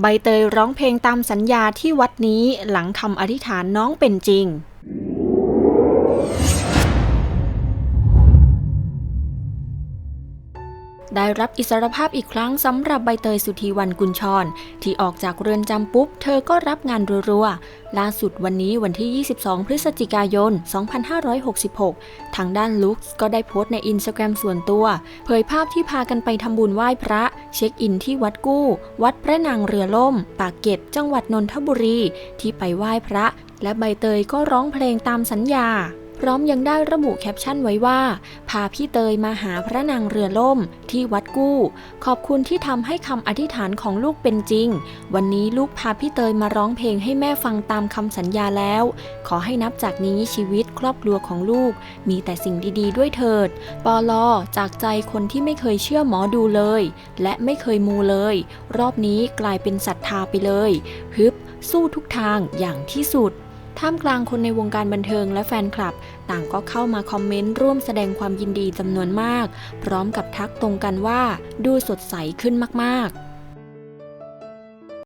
ใบเตยร้องเพลงตามสัญญาที่วัดนี้หลังคำอธิษฐานน้องเป็นจริง ได้รับอิสรภาพอีกครั้งสำหรับใบเตยสุธีวันกุญชร ที่ออกจากเรือนจำปุ๊บ เธอก็รับงานรัวๆ ล่าสุดวันนี้วันที่ 22 พฤศจิกายน 2566 ทางด้านลุคก็ได้โพสต์ในอินสตาแกรมส่วนตัว เผยภาพที่พากันไปทำบุญไหว้พระ เช็คอินที่วัดกู้ วัดพระนางเรือล่ม ปากเกร็ดจังหวัดนนทบุรี ที่ไปไหว้พระ และใบเตยก็ร้องเพลงตามสัญญา พร้อมยังได้ระบุแคปชั่นไว้ว่า พาพี่เตยมาหาพระนางเรือล่ม ที่วัดกู้ ขอบคุณที่ทำให้คำอธิษฐานของลูกเป็นจริง วันนี้ลูกพาพี่เตยมาร้องเพลงให้แม่ฟังตามคำสัญญาแล้ว ขอให้นับจากนี้ชีวิตครอบครัวของลูก มีแต่สิ่งดีๆ ด้วยเถิด ปอลอจากใจคนที่ไม่เคยเชื่อหมอดูเลย และไม่เคยมูเลย รอบนี้กลายเป็นศรัทธาไปเลยฮึบสู้ทุกทางอย่างที่สุด ท่ามกลางคนในวงการบันเทิงและแฟนคลับ ต่างก็เข้ามาคอมเมนต์ร่วมแสดงความยินดีจำนวนมาก พร้อมกับทักตรงกันว่า ดูสดใสขึ้นมากๆ